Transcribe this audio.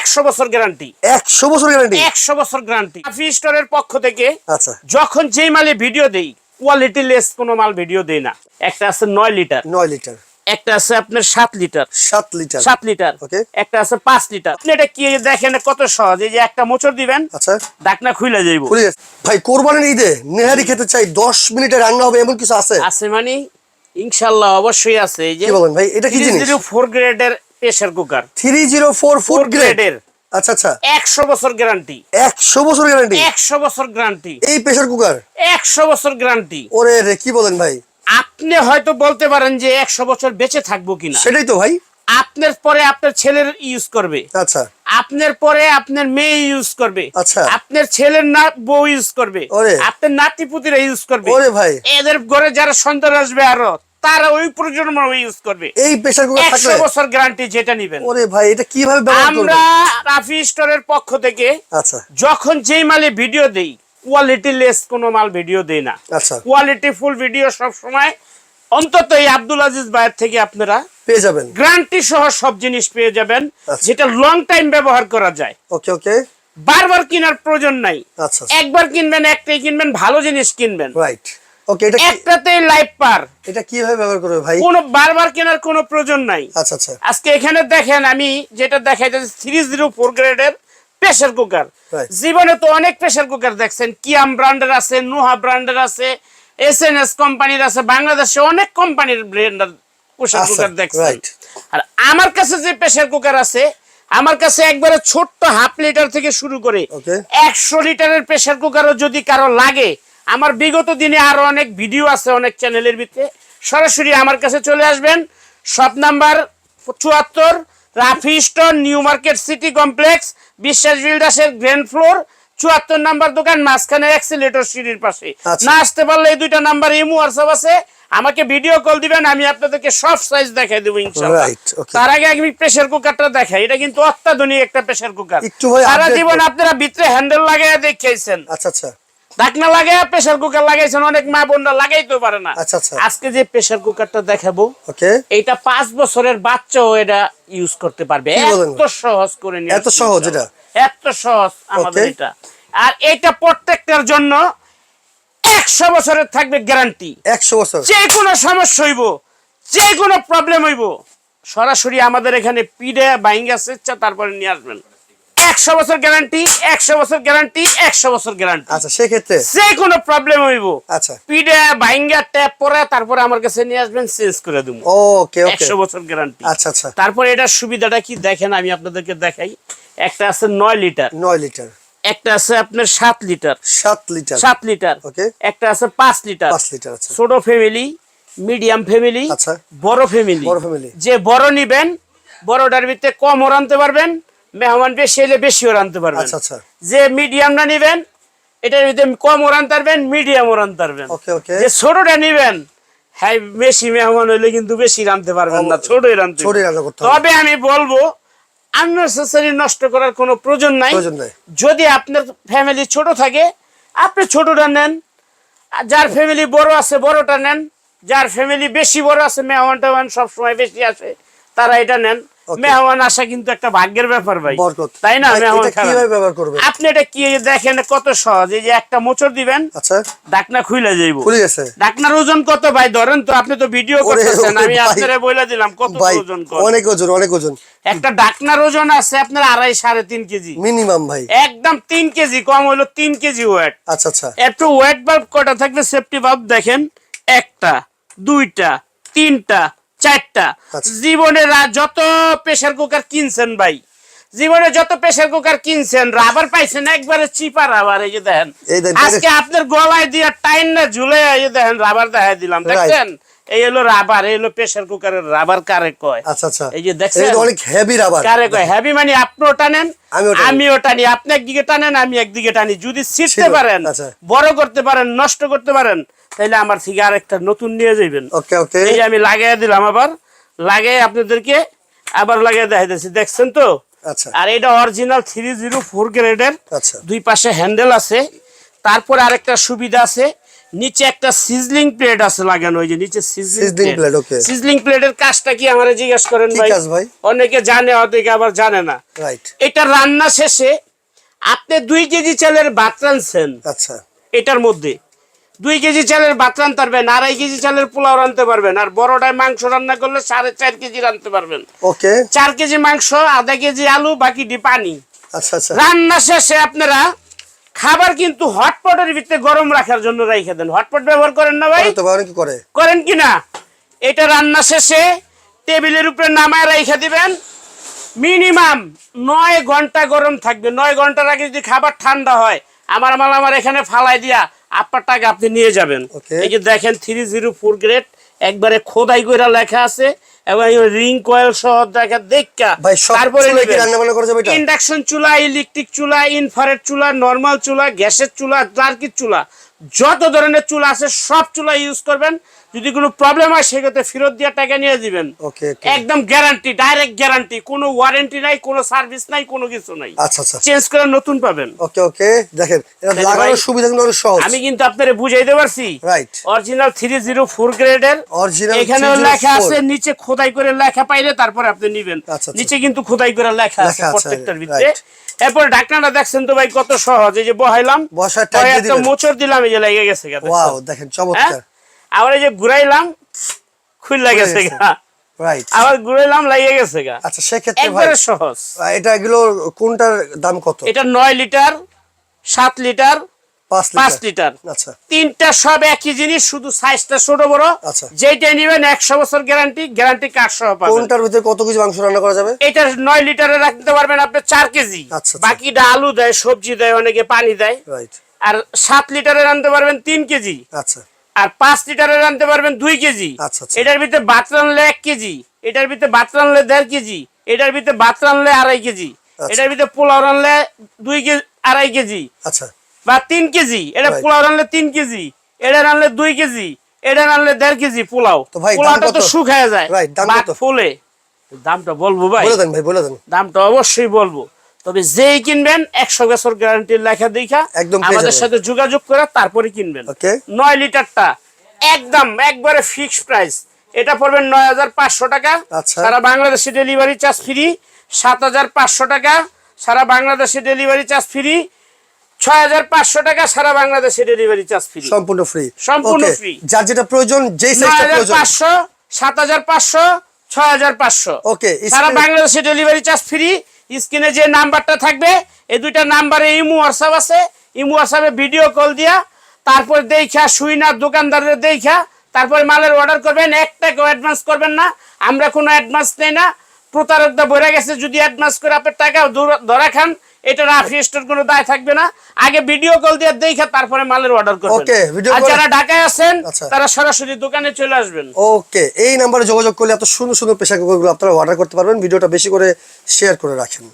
একশো বছর গ্যারান্টি। একশো বছর গ্যারান্টি? একশো বছর গ্যারান্টি। স্টোরের পক্ষ থেকে আচ্ছা। যখন যেই মালে ভিডিও দেই কোয়ালিটি লেস কোনো মাল ভিডিও দেই না। একটা আছে নয় লিটার। নয় লিটার। একটা আছে আপনার সাত লিটার। সাত লিটার। সাত লিটার। একটা আছে পাঁচ লিটার। আপনি এটা কি দেখেন কত সহজ এই যে একটা মোচড় দিবেন আচ্ছা। ডাকনা খুলে যাইব। ভাই কোরবানির ঈদে নেহারি খেতে চাই দশ মিনিটে রান্না হবে এমন কিছু আছে? আছে মানে ইনশাল্লাহ অবশ্যই আছে। এই যে কি বলেন ভাই এটা কি জিনিস? ফোর গ্রেডের pressure cooker. Three zero four grade গ্রেডের আচ্ছা আচ্ছা। একশো বছর গ্যারান্টি। একশো বছর গ্যারান্টি? একশো বছর গ্যারান্টি। এই প্রেসার কুকার? একশো বছর গ্যারান্টি। ওরে রে কি বলেন ভাই? আপনি হয়তো বলতে পারেন যে একশো বছর বেঁচে থাকব কিনা। সেটাই তো ভাই। আপনার পরে আপনার ছেলের ইউজ করবে। আচ্ছা। আপনার পরে আপনার মেয়ে ইউজ করবে। আচ্ছা। আপনার ছেলের না বউ ইউজ করবে। ওরে। আপনার নাতি পুতিরা ইউজ করবে। ওরে ভাই। এদের ঘরে যারা সন্তান আসবে আরও তারা ওই প্রজন্ম ইউজ করবে। এই প্রেসার কুকার বছর গ্যারান্টি যেটা নিবেন। ওরে ভাই এটা কীভাবে ব্যবহার আমরা রাফি স্টোরের পক্ষ থেকে আচ্ছা। যখন যেই মালে ভিডিও দেই কোয়ালিটি লেস কোনো মাল ভিডিও দেই না। আচ্ছা। কোয়ালিটি ফুল ভিডিও সব সময় অন্তত এই আব্দুল আজিজ ভাইয়ের থেকে আপনারা পেয়ে যাবেন। গ্যারান্টি সহ সব জিনিস পেয়ে যাবেন আচ্ছা। যেটা লং টাইম ব্যবহার করা যায়। ওকে ওকে। বারবার কেনার প্রয়োজন নাই। আচ্ছা একবার কিনবেন একটাই কিনবেন ভালো জিনিস কিনবেন। রাইট ওকে এটা একটাতেই লাইফ পার এটা কীভাবে ব্যবহার করবে ভাই? কোনো বারবার কেনার কোনো প্রয়োজন নাই। আচ্ছা আচ্ছা। আজকে এখানে দেখেন আমি যেটা দেখাই যাচ্ছে থ্রি জিরো ফোর গ্রেডের প্রেসার কুকার জীবনে তো অনেক প্রেসার কুকার দেখছেন। কিয়াম ব্র্যান্ডের আছে নুহা ব্র্যান্ডের আছে এস এন এস কোম্পানির আছে বাংলাদেশে অনেক কোম্পানির ব্র্যান্ডের প্রেসার কুকার দেখছেন। আর আমার কাছে যে প্রেসার কুকার আছে আমার কাছে একবারে ছোট্ট হাফ লিটার থেকে শুরু করে একশো লিটারের প্রেসার কুকারও যদি কারও লাগে আমার বিগত দিনে আরও অনেক ভিডিও আছে অনেক চ্যানেলের ভিতরে। সরাসরি আমার কাছে চলে আসবেন। শপ নাম্বার চুয়াত্তর Rafi store New Market city complex Biswas বিল্ডার্সের grand floor চুয়াত্তর নাম্বার দোকান মাঝখানে অ্যাক্সিলেটর সিঁড়ির পাশে। আচ্ছা। না আসতে পারলে এই দুইটা নাম্বার ইমো হোয়াটসঅ্যাপ আছে। আমাকে ভিডিও কল দিবেন আমি আপনাদেরকে সব সাইজ দেখাই দেবো ইনশাআল্লাহ। তার আগে আমি প্রেসার কুকারটা দেখাই। এটা কিন্তু অত্যাধুনিক একটা প্রেসার কুকার সারা জীবন আপনারা ভিতরে হ্যান্ডেল লাগাইয়া দেখিয়েছেন আচ্ছা আচ্ছা। ঢাকনা লাগাইয়া প্রেসার কুকার লাগাইছেন অনেক মা বোনরা লাগাইতে পারে না। আচ্ছা, আচ্ছা। আজকে যে প্রেসার কুকারটা দেখাবো ওকে। এইটা পাঁচ বছরের বাচ্চাও এটা ইউজ করতে পারবে। এত সহজ করে নিয়ে এত সহজ এটা? এত সহজ আমাদের এটা। আর এটা প্রত্যেকটার জন্য একশো বছরের থাকবে গ্যারান্টি একশো বছর। যে কোনো সমস্যা হইব যে কোনো প্রবলেম হইব সরাসরি আমাদের এখানে পিডে বাইং আছে ইচ্ছা তারপরে নিয়ে আসবেন। একশো বছর গ্যারান্টি একশো বছর গ্যারান্টি একশো বছর গ্যারান্টি আচ্ছা সেক্ষেত্রে? যে কোনো প্রবলেম হইব। আচ্ছা। পিডে বাইঙ্গা ট্যাপ পরে তারপরে আমার কাছে নিয়ে আসবেন চেঞ্জ করে দেবো। ওকে ওকে একশো বছর গ্যারান্টি আচ্ছা আচ্ছা। তারপরে এটার সুবিধাটা কি? দেখেন আমি আপনাদেরকে দেখাই। একটা আছে নয় লিটার। নয় লিটার। একটা আছে আপনার সাত লিটার। সাত লিটার। সাত লিটার। Okay. একটা আছে পাঁচ লিটার। পাঁচ লিটার আছে ছোট ফ্যামিলি মিডিয়াম ফ্যামিলি আচ্ছা। বড় ফ্যামিলি বড় family। যে বড় নিবেন বড়টার ভিতরে কমও রানতে পারবেন। মেহমান বেশি হলে বেশিও রানতে পারবেন আচ্ছা, আচ্ছা। যে মিডিয়াম না নিবেন এটার ভিতরে পারবেন মিডিয়ামও রানতে পারবেন Okay, okay. যে ছোটটা নিবেন হ্যাঁ বেশি মেহমান হইলে কিন্তু বেশি রানতে পারবেন না ছোটই রানতে। তবে আমি বলব আননেসেসারি নষ্ট করার কোনো প্রয়োজন নাই যদি আপনার ফ্যামিলি ছোট থাকে আপনি ছোটটা নেন আর যার ফ্যামিলি বড় আছে বড়টা নেন যার ফ্যামিলি বেশি বড় আছে মেহমান টেহমান সবসময় বেশি আসে তারা এটা নেন. মেহমান আসা কিন্তু একটা ভাগ্যের ব্যাপার ভাই। তাই না। কীভাবে ব্যবহার করবে? আপনি এটা কি দেখেন কত সহজ? এই যে একটা মোচড় দিবেন আচ্ছা। ডাকনা খুলে যাইব। খুলে গেছে। ডাকনার ওজন কত ভাই? ধরেন তো আপনি তো ভিডিও করতেছেন আমি। আপনারে বলে দিলাম কত ওজন অনেক ওজন অনেক ওজন। একটা ডাকনার ওজন আছে আপনার আড়াই সাড়ে তিন কেজি। মিনিমাম ভাই। একদম তিন কেজি কম হলো তিন কেজি ওয়েট। আচ্ছা আচ্ছা। একটু ওয়েট বাল্ব কটা থাকবে সেফটি বাল্ব দেখেন একটা দুইটা তিনটা চারটা। জীবনের যত প্রেসার কুকার কিনছেন ভাই জীবনে যত প্রেসার কুকার কিনছেন রাবার পাইছেন একবারে চিপা রাবার এই যে দেখেন। আজকে আপনার গলায় দিয়ে টাইন না ঝুলে এই যে দেখেন রাবার দেখাই দিলাম। দেখছেন? এই হলো রাবার এই হলো প্রেসার কুকারের রাবার কারে কয়? আচ্ছা আচ্ছা। এই যে দেখছেন? অনেক হেভি রাবার। কারে কয়? হেভি মানে আপনিও টানেন আমিও টানি। আমিও টানি। আপনি একদিকে টানেন আমি একদিকে টানি। যদি ছিটতে পারেন আচ্ছা। বড় করতে পারেন নষ্ট করতে পারেন তাহলে আমার থেকে আরেকটা নতুন নিয়ে যাবেন ওকে ওকে এই আমি লাগাই দিলাম আবার লাগাই আপনাদেরকে আবার লাগাই দেখাইতেছি। দেখছেন তো? আর এটা অরিজিনাল থ্রি জিরো ফোর গ্রেডের আচ্ছা। দুই পাশে হ্যান্ডেল আছে। তারপরে আরেকটা সুবিধা আছে। নিচে একটা সিজলিং প্লেট আছে লাগানো ওই যে নিচে সিজলিং প্লেট okay. সিজলিং প্লেটের কাজটা কি আমারে জিজ্ঞেস করেন ভাই? ভাই? অনেকে জানে অনেকে আবার জানে না। রাইট এটা রান্না শেষে আপনি দুই কেজি চালের ভাত রানছেন আচ্ছা। এটার মধ্যে দুই কেজি চালের ভাত রানতে পারবেন আড়াই কেজি চালের পোলাও রানতে পারবেন আর বড়টায় মাংস রান্না করলে সাড়ে চার কেজি রানতে পারবেন। ওকে। চার কেজি মাংস আধা কেজি আলু বাকিটি পানি। আচ্ছা আচ্ছা। রান্না শেষে আপনারা খাবার কিন্তু হটপটের ভিতরে গরম রাখার জন্য রেখে দেন। হটপট ব্যবহার করেন না ভাই? অনেকে করে? করেন কি না? এটা রান্না শেষে টেবিলের উপরে নামায় রেখে দিবেন। মিনিমাম নয় ঘণ্টা গরম থাকবে। নয় ঘণ্টার আগে যদি খাবার ঠান্ডা হয় আমার মাল আমার এখানে ফালাই দিয়া আপনার টাকা আপনি নিয়ে যাবেন। এই যে দেখেন থ্রি জিরো ফোর গ্রেড একবারে খোদাই করে লেখা আছে এবং রিং কয়েল সহ দেখা দেখা। ইন্ডাকশন চুলা ইলেকট্রিক চুলা ইনফারেট চুলা নর্মাল চুলা গ্যাসের চুলা জার্কির চুলা যত ধরনের চুলা আছে সব চুলা ইউজ করবেন। যদি কোনো প্রবলেম হয় সেক্ষেত্রে ফেরত দিয়ে টাকা নিয়ে দিবেন একদম গ্যারান্টি ডাইরেক্ট গ্যারান্টি কোনো ওয়ারেন্টি নাই কোনো সার্ভিস নাই কোনো কিছু নাই। আচ্ছা আচ্ছা চেঞ্জ করে নতুন পাবেন। ওকে ওকে দেখেন এটা লাগানোর সুবিধা কিন্তু অনেক সহজ। আমি কিন্তু আপনারে বুঝাইতে পারছি? Right original three zero four গ্রেডের Original এখানেও 304 লেখা আছে নিচে খোদাই করে লেখা পাইলে তারপরে আপনি নিবেন। আচ্ছা, আচ্ছা। নিচে কিন্তু খোদাই করে লেখা আছে প্রত্যেকটার ভিতরে। এরপর ঢাকনাটা দেখছেন তো ভাই কত সহজ। এই যে বহাইলাম একটা মোচড় দিলাম এই যে লেগে গেছে ওয়াও দেখেন হ্যাঁ? চমৎকার। আবার এই যে ঘুরাইলাম খুললা গেছে। গা। রাইট আবার ঘুরাইলাম লাগিয়ে গেছে গা। আচ্ছা সেক্ষেত্রে ভাই একবারে সহজ। এটা এগুলো কোনটার দাম কত? এটা নয় লিটার সাত লিটার পাঁচ লিটার। আচ্ছা। তিনটা সব একই জিনিস শুধু সাইজটা ছোট বড়। আচ্ছা। যেটা নিবেন একশো বছর গ্যারান্টি গ্যারান্টি কার্ড সহ পাবেন। কোনটার ভিতরে কত কেজি মাংস রান্না করা যাবে? এটা নয় লিটারে রাখতে পারবেন আপনি চার কেজি। আচ্ছা, আচ্ছা। বাকিটা আলু দেয় সবজি দেয় অনেকে পানি দেয়। রাইট আর সাত লিটারে রানতে পারবেন তিন কেজি। আচ্ছা। আর পাঁচ লিটারে রানতে পারবেন দুই কেজি আচ্ছা, আচ্ছা। এটার ভিতরে ভাত রানলে এক কেজি এটার ভিতরে ভাত রানলে দেড় কেজি এটার ভিতরে ভাত রানলে আড়াই কেজি আচ্ছা। এটার ভিতরে পোলাও রানলে দুই কেজি আড়াই কেজি আচ্ছা বা তিন কেজি এটা পোলাও রানলে তিন কেজি এটা রানলে দুই কেজি এটা রানলে দেড় কেজি পোলাও পোলাওটা তো? শুকায় যায়? ফুলে দামটা বলব ভাই দামটা অবশ্যই বলব তবে যেই কিনবেন একশো বছর গ্যারান্টির লেখা দেখা একদম আমাদের সাথে যোগাযোগ করে তারপরে কিনবেন। নয় লিটারটা একদম একবারে ফিক্স প্রাইস এটা পড়বে নয় হাজার পাঁচশো টাকা। আচ্ছা। সারা বাংলাদেশে ডেলিভারি চার্জ ফ্রি সাত হাজার পাঁচশো টাকা সারা বাংলাদেশে ডেলিভারি চার্জ ফ্রি ছয় হাজার পাঁচশো টাকা সারা বাংলাদেশে ডেলিভারি চার্জ ফ্রি সম্পূর্ণ ফ্রি সম্পূর্ণ free। যার যেটা প্রয়োজন যেই পাঁচশো সাত হাজার পাঁচশো ছয় হাজার পাঁচশো। Okay, সারা বাংলাদেশে ডেলিভারি চার্জ ফ্রি স্ক্রিনে যে নাম্বারটা থাকবে, এই দুইটা নাম্বারে ইমু হোয়াটসঅ্যাপ আছে। ইমু হোয়াটসঅ্যাপে ভিডিও কল দিয়া, তারপর দেখা সুইনার দোকানদারের দেখা তারপরে মালের অর্ডার করবেন এক টাকাও অ্যাডভান্স করবেন না। আমরা কোনো অ্যাডভান্স নেই না। প্রতারকটা বইরা গেছে, যদি অ্যাডভান্স করে আপনার টাকা ধরা খান এটা রাফি স্টোর কোনো দায় থাকবে না। আগে ভিডিও কল দিয়ে দেখে তারপরে মালের অর্ডার করবেন। ওকে ভিডিও আর যারা ঢাকায় আছেন আচ্ছা। তারা সরাসরি দোকানে চলে আসবেন। ওকে এই নাম্বারে যোগাযোগ করলে এত সুন্দর সুন্দর পেশা কুকুরগুলো আপনারা অর্ডার করতে পারবেন। ভিডিওটা বেশি করে শেয়ার করে রাখেন।